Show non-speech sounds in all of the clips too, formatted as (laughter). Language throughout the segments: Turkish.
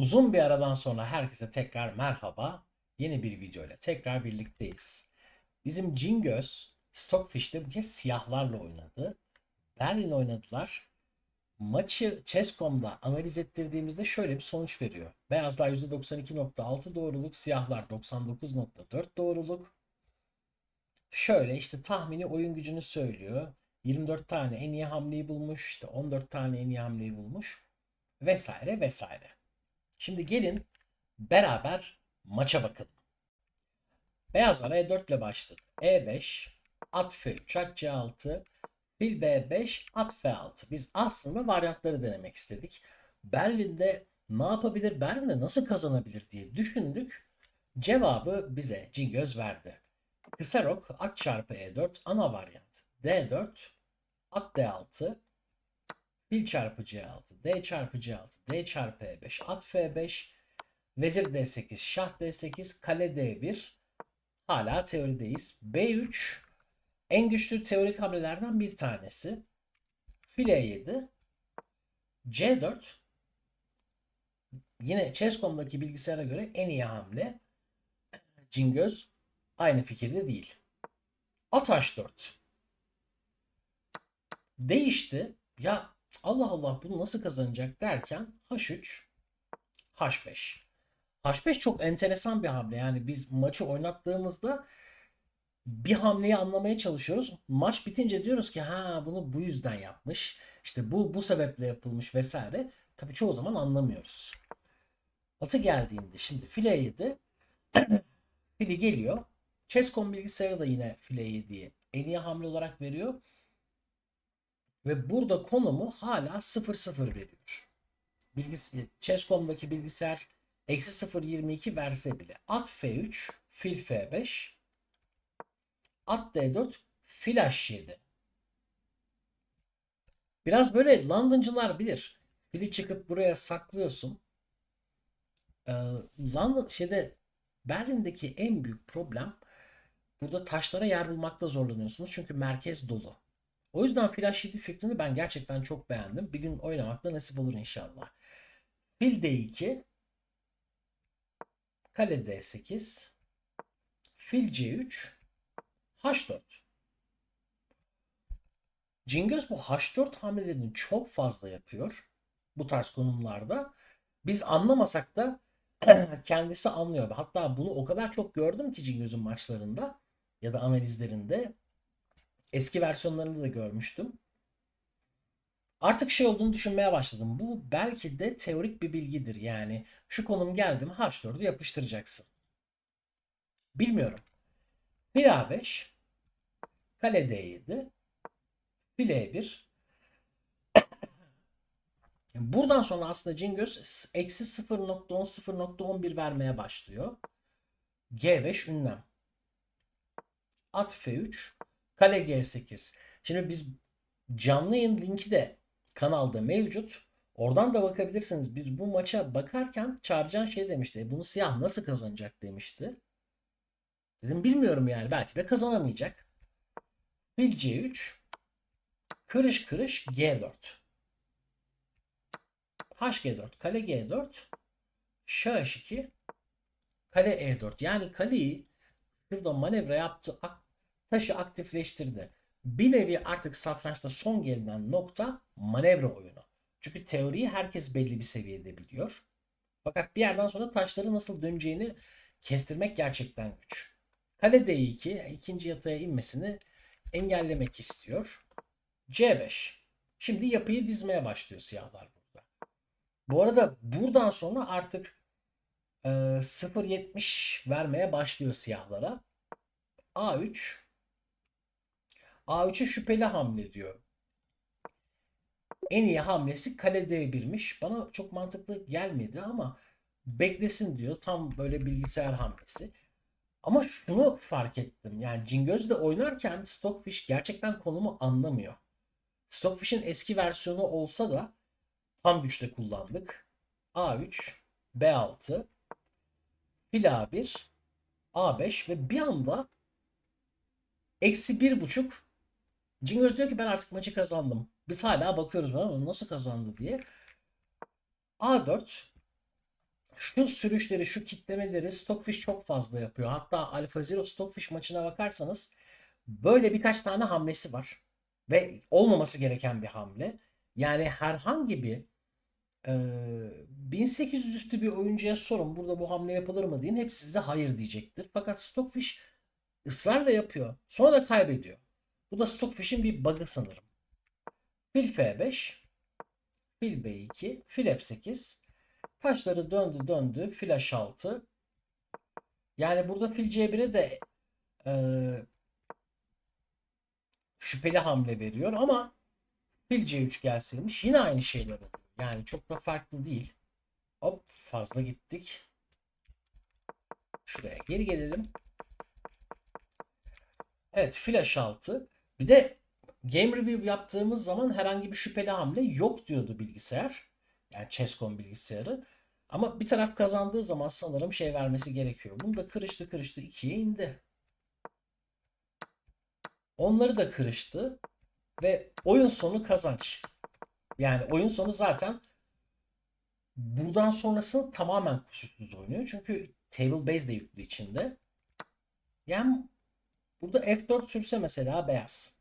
Uzun bir aradan sonra herkese tekrar merhaba. Yeni bir video ile tekrar birlikteyiz. Bizim Cingöz Stockfish'te bu kez siyahlarla oynadı. Berlin oynadılar. Maçı Chess.com'da analiz ettirdiğimizde şöyle bir sonuç veriyor. Beyazlar %92.6 doğruluk, siyahlar 99.4 doğruluk. Şöyle işte tahmini oyun gücünü söylüyor. 24 tane en iyi hamleyi bulmuş, işte 14 tane en iyi hamleyi bulmuş vesaire vesaire. Şimdi gelin beraber maça bakalım. Beyazlar E4 ile başladı. E5, at F3, at C6, fil B5, at F6. Biz aslında varyantları denemek istedik. Berlin'de ne yapabilir, Berlin'de nasıl kazanabilir diye düşündük. Cevabı bize Cingöz verdi. Kısa rok, at çarpı E4 ana varyant. D4, at D6, fil çarpı C6, D çarpı C6, D çarpı E5, at F5, vezir D8, şah D8, kale D1. Hala teorideyiz. B3 en güçlü teorik hamlelerden bir tanesi. Fil E7, C4 yine Chess.com'daki bilgisayara göre en iyi hamle. Cingöz aynı fikirde değil. At H4 değişti. Ya Allah Allah bunu nasıl kazanacak derken H3 H5. H5 çok enteresan bir hamle. Yani biz maçı oynattığımızda bir hamleyi anlamaya çalışıyoruz. Maç bitince diyoruz ki ha bunu bu yüzden yapmış. İşte bu bu sebeple yapılmış vesaire. Tabii çoğu zaman anlamıyoruz. Atı geldiğinde şimdi file 7 (clears throat) fili geliyor. Chess.com bilgisayarı da yine file 7'yi en iyi hamle olarak veriyor. Ve burada konumu hala 0-0 veriyor. Bilgis Chess.com'daki bilgisayar eksi 0.22 verse bile. At F3, fil F5, at D4, fil H7. Biraz böyle Londoncular bilir. Fili çıkıp buraya saklıyorsun. Ee, London şeyde Berlin'deki en büyük problem burada taşlara yer bulmakta zorlanıyorsunuz. Çünkü merkez dolu. O yüzden Flash 7 fikrini ben gerçekten çok beğendim. Bir gün oynamakta nasip olur inşallah. Fil D2 Kale D8 Fil C3 H4 Cingöz bu H4 hamlelerini çok fazla yapıyor. Bu tarz konumlarda. Biz anlamasak da (clears throat) kendisi anlıyor. Hatta bunu o kadar çok gördüm ki Cingöz'ün maçlarında ya da analizlerinde Eski versiyonlarında da görmüştüm. Artık şey olduğunu düşünmeye başladım. Bu belki de teorik bir bilgidir. Yani şu konum geldi mi H4'ü yapıştıracaksın. Bilmiyorum. Fil A5 Kale D7 Fil E1 (coughs) Buradan sonra aslında Cingöz eksi 0.10 0.11 vermeye başlıyor. G5 ünlem. At F3 Kale G8. Şimdi biz canlı yayın linki de kanalda mevcut. Oradan da bakabilirsiniz. Biz bu maça bakarken Çağrıcan şey demişti. "E, Bunu siyah nasıl kazanacak demişti. Dedim bilmiyorum yani. Belki de kazanamayacak. Fil C3. Kırış kırış G4. HG4. Kale G4. Şah H2. Kale E4. Yani kaleyi şurada manevra yaptı taşı aktifleştirdi. Bir nevi artık satrançta son gelinen nokta manevra oyunu. Çünkü teoriyi herkes belli bir seviyede biliyor. Fakat bir yerden sonra taşları nasıl döneceğini kestirmek gerçekten güç. Kale D2 ikinci yataya inmesini engellemek istiyor. C5. Şimdi yapıyı dizmeye başlıyor siyahlar burada. Bu arada buradan sonra artık e, 0.70 vermeye başlıyor siyahlara. A3 A3'e şüpheli hamle diyor. En iyi hamlesi kale D1'miş. Bana çok mantıklı gelmedi ama beklesin diyor. Tam böyle bilgisayar hamlesi. Ama şunu fark ettim. Yani Cingöz'le oynarken Stockfish gerçekten konumu anlamıyor. Stockfish'in eski versiyonu olsa da tam güçte kullandık. A3, B6, fil A1, A5 ve bir anda eksi bir buçuk Cingöz diyor ki ben artık maçı kazandım. Biz hala bakıyoruz bana nasıl kazandı diye. A4 şu sürüşleri, şu kitlemeleri Stockfish çok fazla yapıyor. Hatta Alpha Zero Stockfish maçına bakarsanız böyle birkaç tane hamlesi var. Ve olmaması gereken bir hamle. Yani herhangi bir e, 1800 üstü bir oyuncuya sorun burada bu hamle yapılır mı deyin. Hepsi size hayır diyecektir. Fakat Stockfish ısrarla yapıyor. Sonra da kaybediyor. Bu da Stockfish'in bir bug'ı sanırım. Fil F5 Fil B2 Fil F8 Taşları döndü döndü. Fil H6 Yani burada fil C1'e de e, şüpheli hamle veriyor ama fil C3 gelseymiş yine aynı şeyler oluyor. Yani çok da farklı değil. Hop fazla gittik. Şuraya geri gelelim. Evet fil H6. Bir de game review yaptığımız zaman herhangi bir şüpheli hamle yok diyordu bilgisayar. Yani Chess.com bilgisayarı. Ama bir taraf kazandığı zaman sanırım şey vermesi gerekiyor. Bunu da kırıştı kırıştı ikiye indi. Onları da kırıştı ve oyun sonu kazanç. Yani oyun sonu zaten buradan sonrasını tamamen kusursuz oynuyor. Çünkü table base de yüklü içinde. Yani burada F4 sürse mesela beyaz.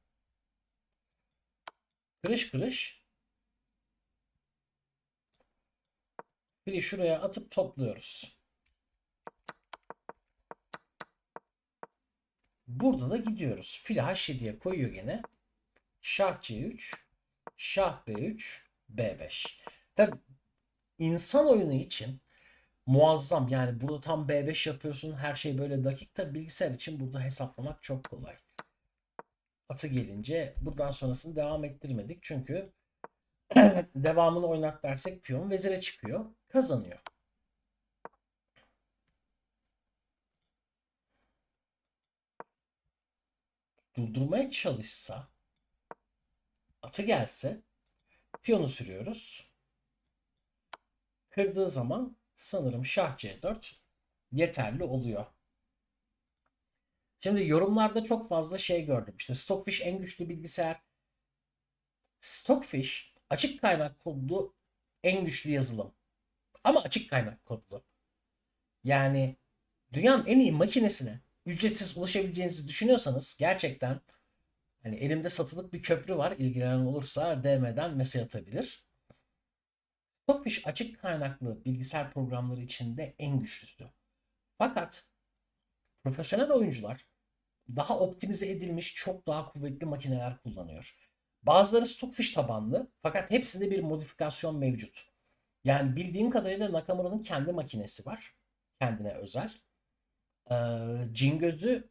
Kırış kırış. Fili şuraya atıp topluyoruz. Burada da gidiyoruz. Fili H7'ye koyuyor gene. Şah C3, Şah B3, B5. Tabi insan oyunu için muazzam. Yani burada tam B5 yapıyorsun. Her şey böyle dakik. Tabi bilgisayar için burada hesaplamak çok kolay. Atı gelince buradan sonrasını devam ettirmedik. Çünkü devamını oynat dersek piyon vezire çıkıyor. Kazanıyor. Durdurmaya çalışsa atı gelse piyonu sürüyoruz. Kırdığı zaman sanırım şah C4 yeterli oluyor. Şimdi yorumlarda çok fazla şey gördüm. İşte Stockfish en güçlü bilgisayar. Stockfish açık kaynak kodlu en güçlü yazılım. Ama açık kaynak kodlu. Yani dünyanın en iyi makinesine ücretsiz ulaşabileceğinizi düşünüyorsanız gerçekten hani elimde satılık bir köprü var. İlgilenen olursa DM'den mesaj atabilir. Stockfish açık kaynaklı bilgisayar programları içinde en güçlüsü. Fakat profesyonel oyuncular daha optimize edilmiş çok daha kuvvetli makineler kullanıyor. Bazıları Stockfish tabanlı fakat hepsinde bir modifikasyon mevcut. Yani bildiğim kadarıyla Nakamura'nın kendi makinesi var. Kendine özel. Ee, Cingöz'ü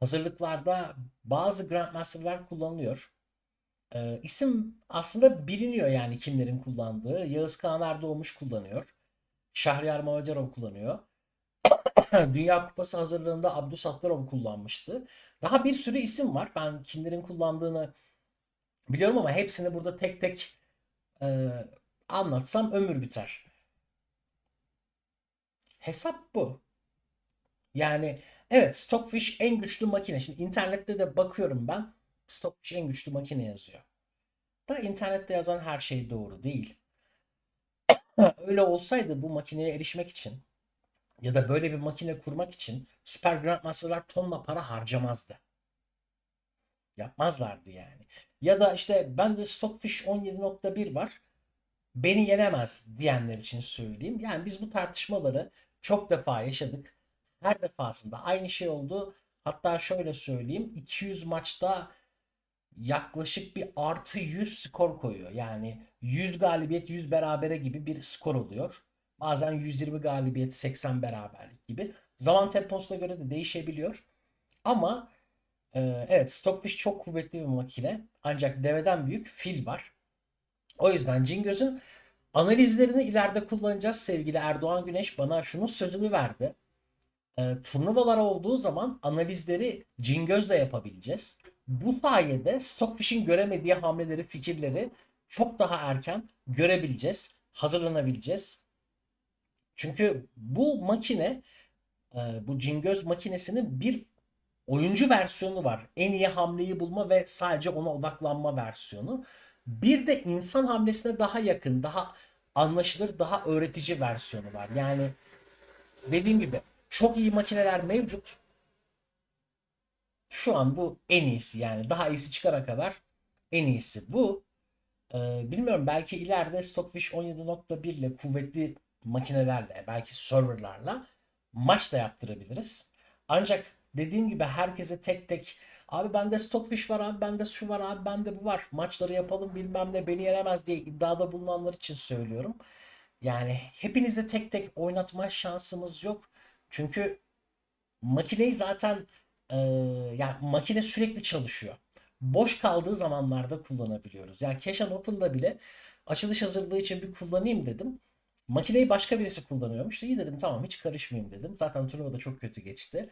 hazırlıklarda bazı Grandmaster'lar kullanılıyor. Ee, isim aslında biliniyor yani kimlerin kullandığı. Yağız Kağan Erdoğmuş kullanıyor. Şahriyar Mavacarov kullanıyor. (coughs) Dünya Kupası hazırlığında Abdusattarov kullanmıştı. Daha bir sürü isim var. Ben kimlerin kullandığını biliyorum ama hepsini burada tek tek e, anlatsam ömür biter. Hesap bu. Yani evet Stockfish en güçlü makine. Şimdi internette de bakıyorum ben. Stockfish en güçlü makine yazıyor. Da internette yazan her şey doğru değil. (coughs) Öyle olsaydı bu makineye erişmek için ya da böyle bir makine kurmak için Super Grandmaster'lar tonla para harcamazdı. Yapmazlardı yani. Ya da işte ben de Stockfish 17.1 var. Beni yenemez diyenler için söyleyeyim. Yani biz bu tartışmaları çok defa yaşadık. Her defasında aynı şey oldu. Hatta şöyle söyleyeyim. 200 maçta yaklaşık bir artı 100 skor koyuyor. Yani 100 galibiyet 100 berabere gibi bir skor oluyor. Bazen 120 galibiyet 80 beraberlik gibi. Zaman temposuna göre de değişebiliyor. Ama e, evet Stockfish çok kuvvetli bir makine. Ancak deveden büyük fil var. O yüzden Cingöz'ün analizlerini ileride kullanacağız. Sevgili Erdoğan Güneş bana şunun sözünü verdi. E, turnuvalar olduğu zaman analizleri Cingöz'le yapabileceğiz. Bu sayede Stockfish'in göremediği hamleleri, fikirleri çok daha erken görebileceğiz, hazırlanabileceğiz. Çünkü bu makine, e, bu Cingöz makinesinin bir oyuncu versiyonu var. En iyi hamleyi bulma ve sadece ona odaklanma versiyonu. Bir de insan hamlesine daha yakın, daha anlaşılır daha öğretici versiyonu var. Yani dediğim gibi çok iyi makineler mevcut. Şu an bu en iyisi yani daha iyisi çıkana kadar en iyisi bu. Ee, bilmiyorum belki ileride Stockfish 17.1 ile kuvvetli makinelerle belki serverlarla maç da yaptırabiliriz. Ancak dediğim gibi herkese tek tek abi bende Stockfish var abi bende şu var abi bende bu var maçları yapalım bilmem ne beni yenemez diye iddiada bulunanlar için söylüyorum. Yani hepinizle tek tek oynatma şansımız yok. Çünkü makineyi zaten e, yani makine sürekli çalışıyor. Boş kaldığı zamanlarda kullanabiliyoruz. Yani and Open'da bile açılış hazırlığı için bir kullanayım dedim. Makineyi başka birisi kullanıyormuş. İyi dedim tamam hiç karışmayayım dedim. Zaten turnuva da çok kötü geçti.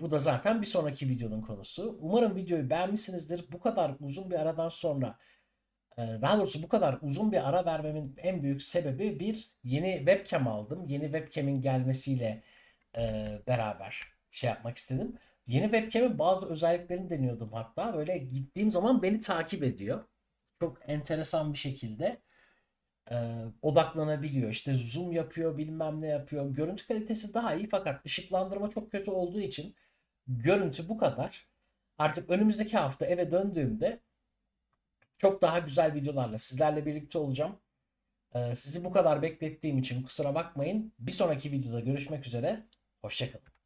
Bu da zaten bir sonraki videonun konusu. Umarım videoyu beğenmişsinizdir. Bu kadar uzun bir aradan sonra e, daha doğrusu bu kadar uzun bir ara vermemin en büyük sebebi bir yeni webcam aldım. Yeni webcam'in gelmesiyle e, beraber şey yapmak istedim. Yeni webcam'in bazı özelliklerini deniyordum hatta. Böyle gittiğim zaman beni takip ediyor. Çok enteresan bir şekilde e, odaklanabiliyor. İşte zoom yapıyor, bilmem ne yapıyor. Görüntü kalitesi daha iyi fakat ışıklandırma çok kötü olduğu için görüntü bu kadar. Artık önümüzdeki hafta eve döndüğümde çok daha güzel videolarla sizlerle birlikte olacağım. Ee, sizi bu kadar beklettiğim için kusura bakmayın. Bir sonraki videoda görüşmek üzere. Hoşçakalın.